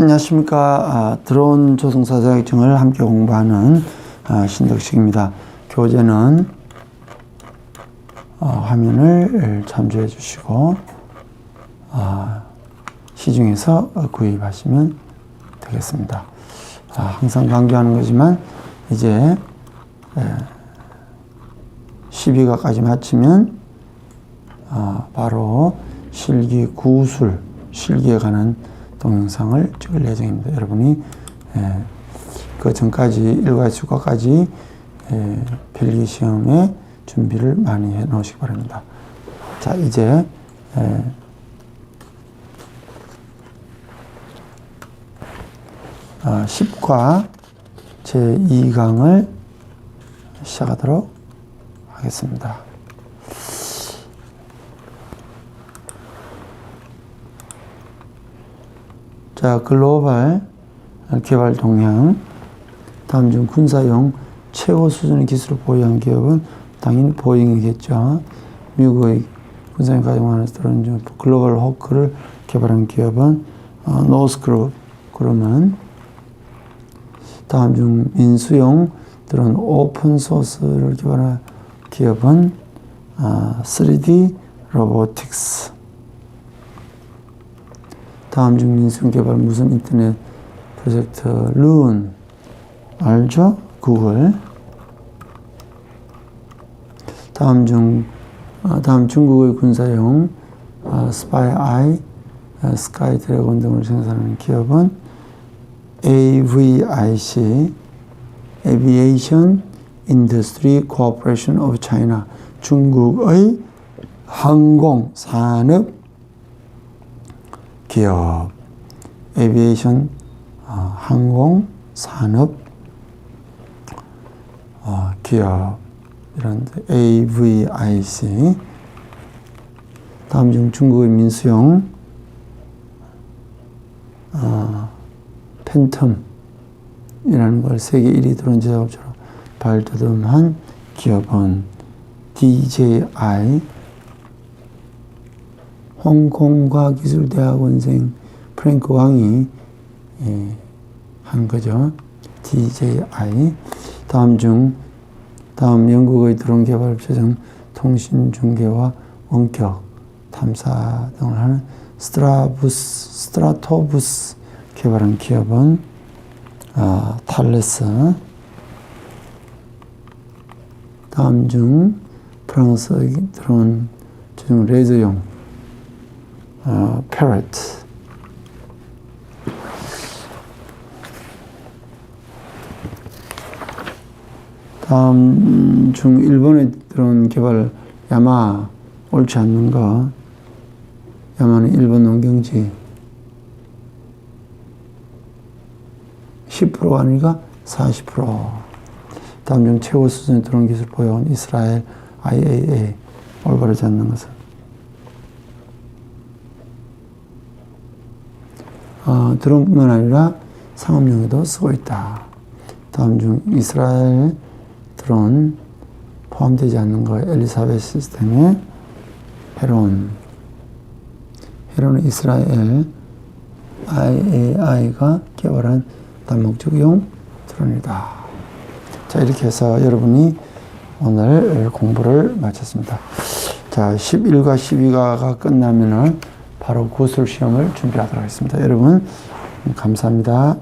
안녕하십니까. 아, 드론 조종사 자격증을 함께 공부하는 아, 신덕식입니다. 교재는 어, 화면을 참조해 주시고 아, 시중에서 구입하시면 되겠습니다. 아, 항상 강조하는 거지만 이제 12가까지 마치면 아, 바로 실기 구술, 실기에 관한 동영상을 찍을 예정입니다. 여러분이 예, 그 전까지 일과 수과까지 예, 필기 시험에 준비를 많이 해 놓으시기 바랍니다. 자, 이제 예, 아, 10과 제2강을 시작하도록 하겠습니다. 자, 글로벌 개발 동향. 다음 중 군사용 최고 수준의 기술을 보유한 기업은 당연히 보잉이겠죠. 미국의 군사용 중 글로벌 호크를 개발한 기업은 어, 노스그룹. 그러면 다음 중 민수용 들은 오픈 소스를 개발한 기업은 어, 3D 로보틱스. 다음 중 민수용 개발 무슨 인터넷 프로젝트 룬 알죠? 구글. 다음 중 어, 다음 중국의 군사용 어, 스파이 아이, 어, 스카이 드래곤 등을 생산하는 기업은 AVIC, Aviation Industry Corporation of China, 중국의 항공 산업 기업, 에비에이션 어, 항공 산업 어, 기업 이런 AVIC 다음 중 중국의 민수용 어, 팬텀이라는 걸 세계 1위 드론 제작업체로 발돋움한 기업은 DJI 홍콩과기술대학원생 프랭크 왕이 예, 한 거죠. DJI. 다음 중, 다음 영국의 드론 개발 업체중 통신 중계와 원격 탐사 등을 하는 스트라부스, 스트라토부스 개발한 기업은 아, 탈레스. 다음 중 프랑스의 드론 중 레저용 어, parrot. 다음 중 일본의 드론 개발 야마 옳지 않는 거. 야마는 일본 농경지 10%가 아니라 40%. 다음 중 최고 수준의 드론 기술 보여온 이스라엘 IAA 올바르지 않는 것은 어, 드론뿐만 아니라 상업용에도 쓰고 있다. 다음 중 이스라엘 드론 포함되지 않는 거 엘리사벳 시스템의 헤론. 헤론은 이스라엘 IAI가 개발한 다목적용 드론이다. 자, 이렇게 해서 여러분이 오늘 공부를 마쳤습니다. 자, 11과 12가가 끝나면은 바로 구술 시험을 준비하도록 하겠습니다. 여러분, 감사합니다.